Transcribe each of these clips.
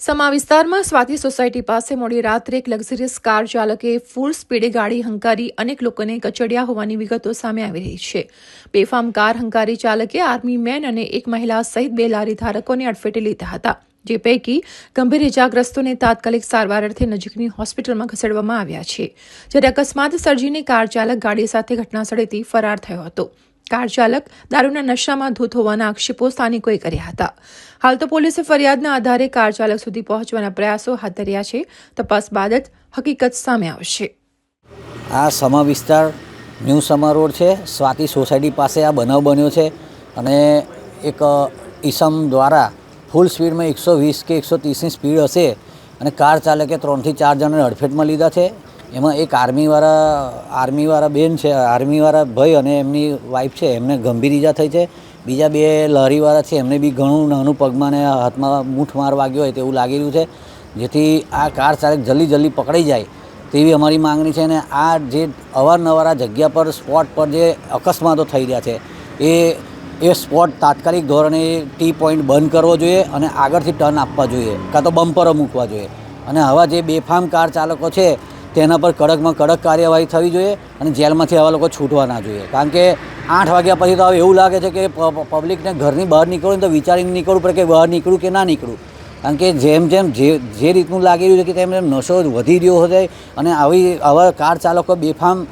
સમા વિસ્તારમાં સ્વાતિ સોસાયટી પાસે મોડી રાત્રે એક લક્ઝરિયસ કાર ચાલકે ફૂલ સ્પીડે ગાડી હંકારી અનેક લોકોને કચડ્યા હોવાની વિગતો સામે આવી રહી છે. બેફામ કાર હંકારી ચાલકે આર્મી મેન અને એક મહિલા સહિત બે લારી ધારકોને અડફેટે લીધા હતા, જે પૈકી ગંભીર ઇજાગ્રસ્તોને તાત્કાલિક સારવાર અર્થે નજીકની હોસ્પિટલમાં ખસેડવામાં આવ્યા છે. જ્યારે અકસ્માત સર્જીને કાર ચાલક ગાડી સાથે ઘટનાસ્થળેથી ફરાર થયો હતો. કાર ચાલક દારૂના નશામાં ધૂત હોવાના આક્ષેપો સ્થાનિકોએ કર્યા હતા. હાલ તો પોલીસે ફરિયાદના આધારે કાર ચાલક સુધી પહોંચવાના પ્રયાસો હાથ ધર્યા છે. તપાસ બાદ જ હકીકત સામે આવશે. આ સમા વિસ્તાર ન્યૂ સમા રોડ છે. સ્વાતિ સોસાયટી પાસે આ બનાવ બન્યો છે અને એક ઇસમ દ્વારા ફૂલ સ્પીડમાં એકસો વીસ કે એકસો ત્રીસની સ્પીડ હશે અને કાર ચાલકે ત્રણથી ચાર જણને અડફેટમાં લીધા છે. એમાં એક આર્મીવાળા આર્મીવાળા બેન છે, આર્મીવાળા ભાઈ અને એમની વાઈફ છે, એમને ગંભીર ઈજા થઈ છે. બીજા બે લહેરીવાળા છે, એમને બી ઘણું નાનું પગમાં ને હાથમાં મૂઠ માર વાગ્યો હોય તેવું લાગી રહ્યું છે. જેથી આ કાર ચાલક જલ્દી જલ્દી પકડાઈ જાય તેવી અમારી માંગણી છે અને આ જે અવારનવાર આ જગ્યા પર સ્પોટ પર જે અકસ્માતો થઈ રહ્યા છે, એ એ સ્પોટ તાત્કાલિક ધોરણે ટી પોઈન્ટ બંધ કરવો જોઈએ અને આગળથી ટર્ન આપવા જોઈએ, કાં તો બમ્પરો મૂકવા જોઈએ. અને આવા જે બેફામ કાર ચાલકો છે તેના પર કડકમાં કડક કાર્યવાહી થવી જોઈએ અને જેલમાંથી આવા લોકો છૂટવા ના જોઈએ. કારણ કે આઠ વાગ્યા પછી તો હવે એવું લાગે છે કે પબ્લિકને ઘરની બહાર નીકળવું તો વિચારીને નીકળવું પડે કે બહાર નીકળું કે ના નીકળું. કારણ કે જેમ જેમ જે જે રીતનું લાગી રહ્યું છે કે તેમ તેમ નશો વધી રહ્યો છે અને આવી, આવા કાર ચાલકો બેફામ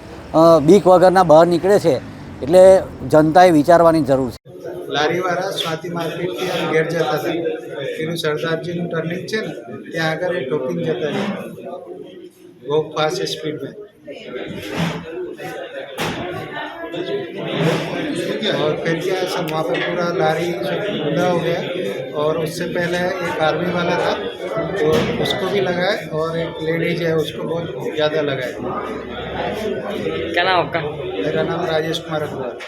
બીક વગરના બહાર નીકળે છે એટલે જનતાએ વિચારવાની જરૂર છે. લારીવાળા સ્વાતિ માર્કેટથી આમ ઘેર જતા હતા. પેલું સરદારજીનું ટર્નિંગ છે ને, ત્યાં આગળ એ ટોકિંગ જતા बहुत फास्ट स्पीड में। और फिर क्या है सब वहाँ पर पूरा लारी खुला हो गया। और उससे पहले एक आर्मी वाला था तो उसको भी लगाए और एक लेडीज़ है उसको बहुत ज़्यादा लगाए। क्या नाम आपका? मेरा नाम राजेश कुमार अखबार